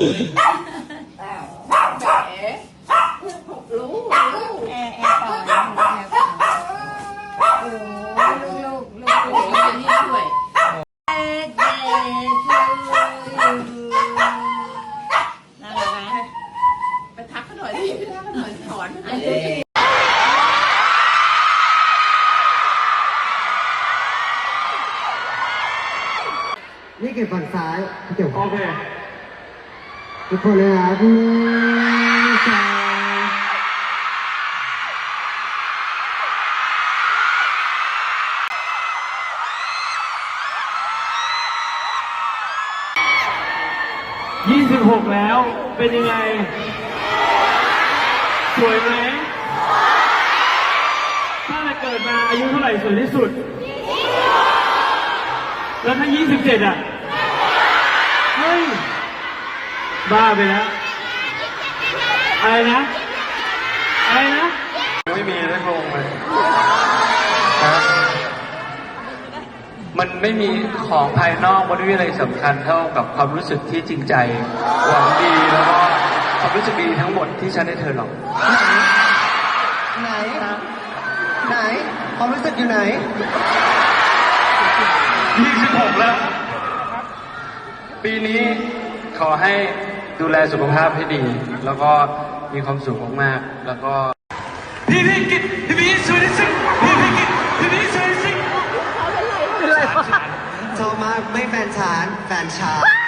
รู้แอร์แอร์ต่อนแอร์ต่อโอ้ลูกลูกลูกเดี๋ยวนี่ช่วย น่ารักไหมไปทักเขาหน่อยดิไปทักเขาหน่อยถอนอันนี้ นี่เก็บฝั่งซ้ายพี่เก็บโอเค ทุกคนเลยนะพี่ชายยี่สิบหกแล้วเป็นยังไง สวยไหมถ้าจะเกิดมาอายุเท่าไหร่สวยที่สุด แล้วถ้ายี่สิบเจ็ดอะ เฮ้ย บ้าไปแล้ว อะไรนะ อะไรนะ ไม่มีได้ลงเลยนะมันไม่มีของภายนอกมันไม่มีอะไรสำคัญเท่ากับความรู้สึกที่จริงใจหวังดีแล้วก็ความรู้สึกดีทั้งหมดที่ฉันให้เธอหรอก ไหน ไหน ความรู้สึกอยู่ไหน 26 แล้ว ปีนี้ขอให้ ดูแลสุขภาพให้ดี แล้วก็มีความสุขมากๆแล้วก็พี่พี่กิตพี่พี่สวยที่สุดพี่พี่กิตพี่พี่สวยที่สุดชอบมากไม่แฟนชานแฟนชาข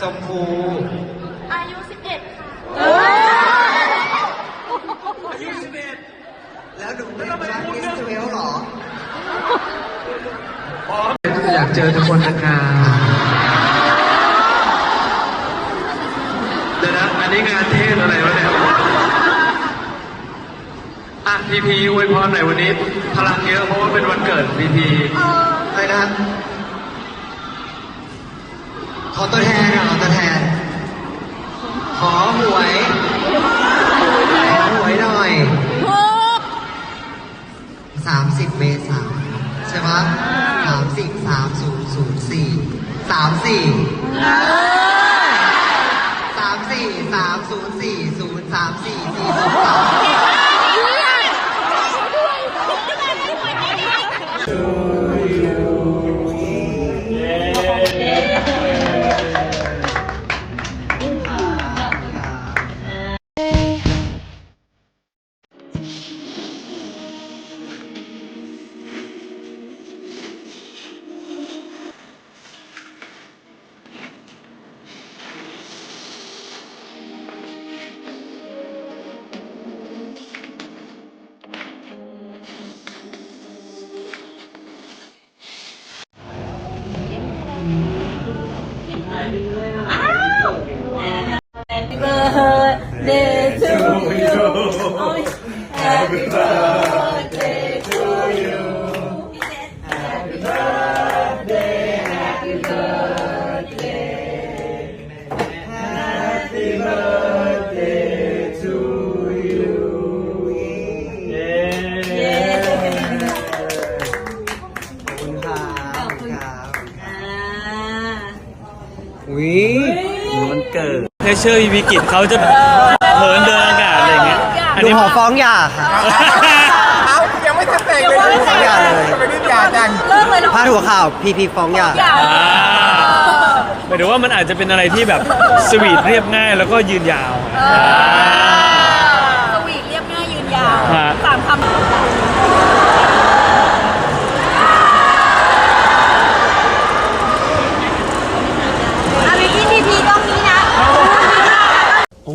ชมพูอายุ 11 ค่ะ อายุ11แล้วหนูเป็นรักอิสราเอลหรอ อยากเจอทุกคนนะครับเดี๋ยวนะอันนี้งานเทศอะไรวะเนี่ยอะพีพีอวยพรหน่อยวันนี้ พลังเยอะเพราะว่าเป็นวันเกิดพีพีอะไรนะข อตัวแทนอะขอตัวแทน ขอหวยขอหวยหน่อยสามสิบเมษาใช่ปะสามสิบสามศูนย์ศูนย์สี่สามสี่สามสี่สามศูนย์สี่ศูนย์สามสี่สี่ศูนย์สาม mean, อุ้ยมันเกิดเทเชอร์วิกิตเขาจะเหินเดินอากาศอะไรอย่างเงี้ย อันดูนี้ หอฟ้องหย่าค่ะเอายังไม่ทันแต่งเลยฟ้องหย่าเลยทำไมรีบหย่าจังพาดหัวข่าวพีพีฟ้องหย่าอ่าหมายถึงว่ามันอาจจะเป็นอะไรที่แบบสวีทเรียบง่ายแล้วก็ยืนยาวอ่าสวีทเรียบง่ายยืนยาวฮะ สามคำอาวิกี้พีพีต้องนี้นะ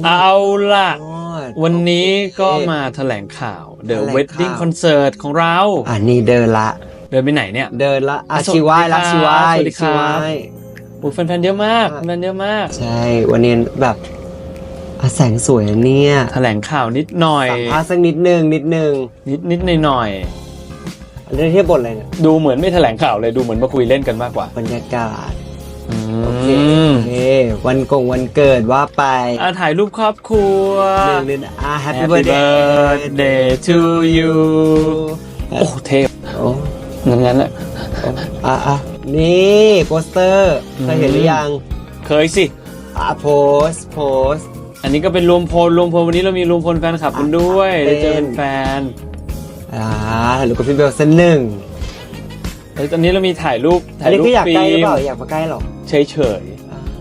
เอาล่ะโอ้ยวันนี้ก็มาแถลงข่าว The แถลงข่าว Wedding Concert ของเราอันนี้เดินละ เดินไปไหนเนี่ย เดินละอาสวัสดีชีวายละครับชีวายสวัสดีครับ ชีวาย โอ้แฟนๆเยอะมากครับแฟนๆเยอะมาก ใช่วันนี้แบบอะแสงสวยนะเนี่ย แถลงข่าวนิดหน่อย สัมภาษณ์สักนิดนึงนิดนึงนิดนิดหน่อยหน่อยอันนี้เทียบบทอะไรเนี่ย ๆดูเหมือนไม่แถลงข่าวเลยดูเหมือนมาคุยเล่นกันมากกว่า บรรยากาศอื โอเคมโอเควันกงวันเกิดว่าไปอะถ่ายรูปครอบครัวหนึ่งหนึ่งอะ Happy Happy birthday birthday to you โอ้เทพโอ้งั้นงั้นแหละอะอะนี่โปสเตอร์เคยเห็นหรือยัง เคยสิ อะโพสโพสอันนี้ก็เป็นรวมพลรวมพลวันนี้เรามีรวมพลแฟนคลับกันด้วยอะได้เจอเป็นแฟนอ่าถ่ายรูปกับพี่เบลสักหนึ่งแล้วตอนนี้เรามีถ่ายรูปอัถ่านยนี้รูปคืออยากฟิใกล้หรือล์เปมล่าอยากมาใกล้หรอ เฉยเฉย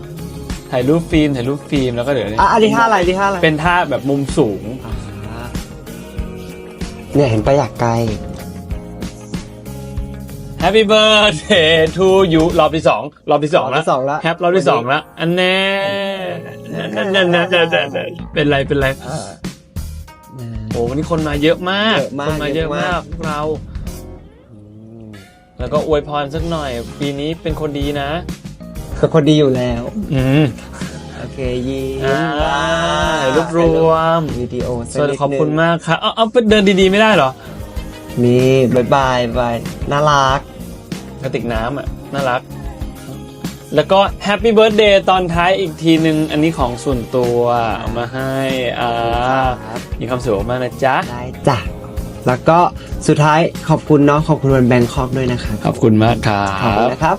ๆถ่ายรูปฟิล์มถ่ายรูปฟิล์มแล้วก็เดี๋ยวอะอันนี้ท่าอะไรอันนี้ท่าอะไรเป็นท่าแบบมุมสูง อ่าเนี่ยเห็นปะอยากไกล Happy birthday to you รอบที่สองรอบที่สองรอบแล้วที่สองแล้วแฮปรอบที่สองแล้วอันแน่นั่นนั่นนั่นนั่นนั่นเป็นไรเป็นไร อ่า โอ้วันนี้คนมาเยอะมาก เยอะมากคนมาเยอะมากเยอะมากพวกเราอืมแล้วก็อวยพรสักหน่อย ปีนี้เป็นคนดีนะ คือคนดีอยู่แล้ว อืม โอเคยิ้มอ่าถ่ายรูปรวม วิดีโอสวัสดีขอบคุณมากครับเอาเอาไปเดินดีๆไม่ได้เหรอนี่บายบายบายน่ารัก กระติกน้ำอะ น่ารัก แล้วก็แฮปปี้เบิร์ดเดย์ตอนท้ายอีกทีหนึ่งอันนี้ของส่วนตัวเอามาให้ อ่า ครับ มีความสุขมากนะจ๊ะ ได้จ้ะ แล้วก็สุดท้ายขอบคุณเนาะขอบคุณวันแบงคอกด้วยนะครับขอบคุณมากครัขอบคุณบ นะครับ